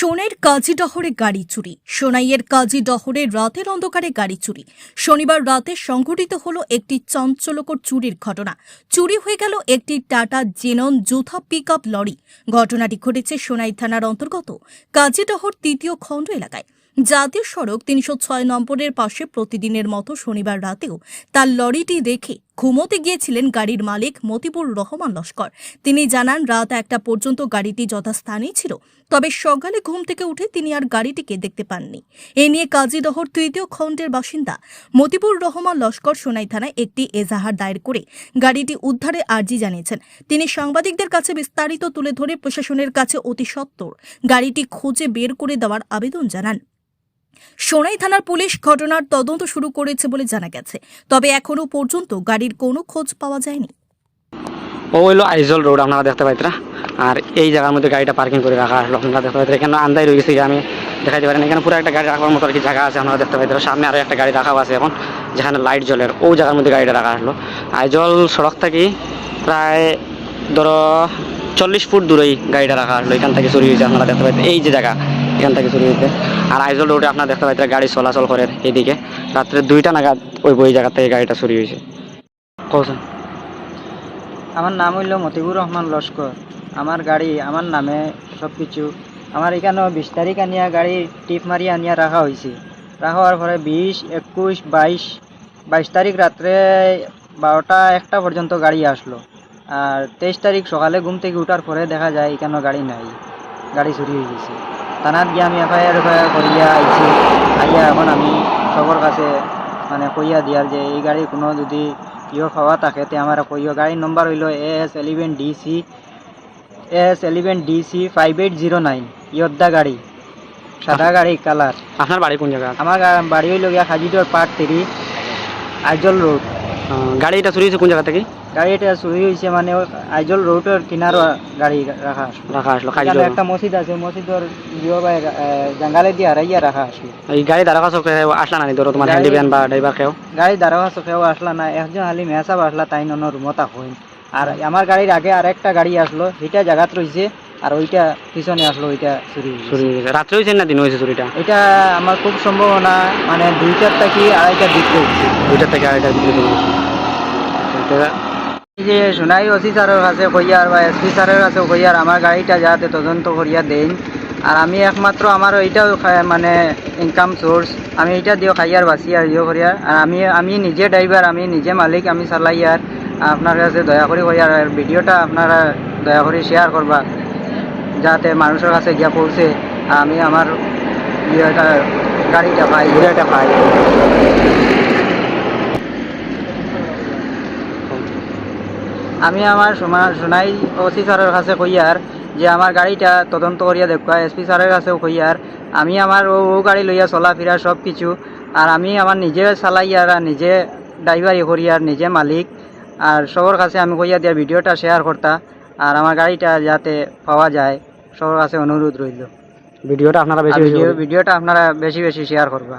সোনাইয়ের কাজী ডহরে গাড়ি চুরি। সোনাইয়ের কাজী ডহরে রাতের অন্ধকারে গাড়ি চুরি। শনিবার রাতে সংঘটিত হলো একটি চাঞ্চল্যকর চুরির ঘটনা। চুরি হয়ে গেল একটি Tata Xenon Yodha pick lorry. ঘটনাটি ঘটেছে সোনাই থানার অন্তর্গত কাজীডহর তৃতীয় খণ্ড এলাকায়। জাতীয় সড়ক তিনশো ছয় নম্বরের পাশে প্রতিদিনের মতো শনিবার রাতেও তার লরিটি রেখে ঘুমোতে গিয়েছিলেন গাড়ির মালিক মতিবুর রহমান লস্কর। তিনি জানান, রাত একটা পর্যন্ত গাড়িটি যথাস্থানেই ছিল, তবে সকালে ঘুম থেকে উঠে তিনি আর গাড়িটিকে দেখতে পাননি। এ নিয়ে কাজীদহর তৃতীয় খণ্ডের বাসিন্দা মতিবুর রহমান লস্কর সোনাই থানায় একটি এজাহার দায়ের করে গাড়িটি উদ্ধারে আর্জি জানিয়েছেন। তিনি সাংবাদিকদের কাছে বিস্তারিত তুলে ধরে প্রশাসনের কাছে অতি সত্বর গাড়িটি খুঁজে বের করে দেওয়ার আবেদন জানান। সোনাই থানার পুলিশ ঘটনার তদন্ত শুরু করেছে বলে জানা গেছে। তবে এখনও পর্যন্ত গাড়ির কোনো খোঁজ পাওয়া যায়নি। ও আইজল রোড, আপনারা দেখতে আর এই জায়গার মধ্যে গাড়িটা পার্কিং করে রাখা হলো, আপনারা দেখতে এখানে আন্দাই রয়ে গেছে, আমি পারেন। এখানে পুরো একটা গাড়ি রাখার মতো আর কি জায়গা আছে, আপনারা দেখতে পাইতরা? সামনে আরও একটা গাড়ি রাখাও আছে এখন, যেখানে লাইট জ্বলের ও জায়গার মধ্যে গাড়িটা রাখা হলো। আইজল সড়ক থেকে প্রায় ধরো চল্লিশ ফুট দূরেই গাড়িটা রাখা হলো, এখান থেকে চুরি হয়েছে আপনারা দেখতে পাইতেন এই যে জায়গা এখান থেকে চুরি হয়েছে আর আইজল রোডে আপনারা দেখতে পাইতেন গাড়ি চলাচল করে এইদিকে রাত্রে দুইটা নাগাদ ওই ওই জায়গা থেকে গাড়িটা চুরি হয়েছে। কৌশল আমার নাম হইল মতিবুর রহমান লস্কর। আমার গাড়ি, আমার নামে সব কিছু আমার এখানেও বিশ তারিখ আনিয়া গাড়ি টিপ মারি আনিয়া রাখা হয়েছে রাখা হওয়ার পরে বিশ, একুশ, বাইশ বাইশ তারিখ রাত্রে বারোটা একটা পর্যন্ত গাড়ি আসলো। আর তেইশ তারিখ সকালে ঘুম থেকে উঠার পরে দেখা যায় এখানেও গাড়ি নাই। গাড়ি চুরি হয়ে গেছে। থানাত গিয়ে আমি এফআইআর এফআইআর করিয়া আইছি। আইয়া এখন আমি সবর কাছে মানে কইয়া দিয়ার যে এই গাড়ি কোনো যদি ইয়ে পাওয়া থাকে তে আমার কইও গাড়ির নম্বর হইল A S eleven D C A S eleven D C five eight zero nine ইয়দ্দা গাড়ি সাদা গাড়ি কালার আপনার বাড়ি কোন জায়গা আমার বাড়ি হইল গিয়া খাজিটোর পার্ট থ্রি আইজল রোড আহ, গাড়িটা চুরি হয়েছে কোন জায়গা থেকে? গাড়িটা চুরি হয়েছে মানে আইজল রোডের কিনার গাড়ি রাখা আসলো। রাখা আসলো একটা মসজিদ আছে মসজিদের বাই জাঙ্গালে দিয়ে হারাইয়া রাখা আসলো। এই গাড়ি দাঁড়া কাছে আসলা না ধরো তোমার গাড়ি- হ্যান্ডিম্যান বা ড্রাইভার কেউ? গাড়ি দাঁড়াওয়া চোখেও আসলা না একজন খালি মেসাব আসলা তাই নন রুমতা হইন আর আমার গাড়ির আগে আরেকটা গাড়ি আসলো সেটা জায়গাত রয়েছে আর ওইটা পিছনে আসলো ওইটা চুরি চুরি হয়ে রাত্রে হয়েছে না দিন হয়েছে চুরিটা? এটা আমার খুব সম্ভাবনা মানে দুইটার থেকে আড়াইটার দিক দুইটার থেকে আড়াইটার দিকে চুরি হয়েছে। এটা- এই যে সোনাই ওসি স্যারের কাছে কইয়ার বা এসপি স্যারের কাছে কইয়ার আমার গাড়িটা যাতে তদন্ত করিয়া দেন আর আমি একমাত্র আমার এইটাও মানে ইনকাম সোর্স আমি এইটা দিও খাইয়ার বাসি আর ইয়ে করিয়ার আর আমি আমি নিজে ড্রাইভার আমি নিজে মালিক, আমি চালাইয়ার আপনার কাছে দয়া করে কইয়ার আর ভিডিওটা আপনারা দয়া করে শেয়ার করবা যাতে মানুষের কাছে গিয়া পৌঁছে আর আমি আমার ইয়েটা গাড়িটা পাই ঘুরেটা পাই। আমি আমার সোনাই ওসি স্যারের কাছে কইয়ার যে আমার গাড়িটা তদন্ত করিয়া দেখবা এসপি স্যারের কাছেও কইয়ার আমি আমার ও ও গাড়ি লইয়া চলাফেরা সব কিছু। আর আমি আমার নিজে চালাইয়ার আর নিজে ড্রাইভারি করিয়ার নিজে মালিক। আর সবার কাছে আমি কইয়া দিয়া ভিডিওটা শেয়ার করতা। আর আমার গাড়িটা যাতে পাওয়া যায় সবার কাছে অনুরোধ রইল। ভিডিওটা আপনারা বেশি ভিডিওটা আপনারা বেশি বেশি শেয়ার করবা।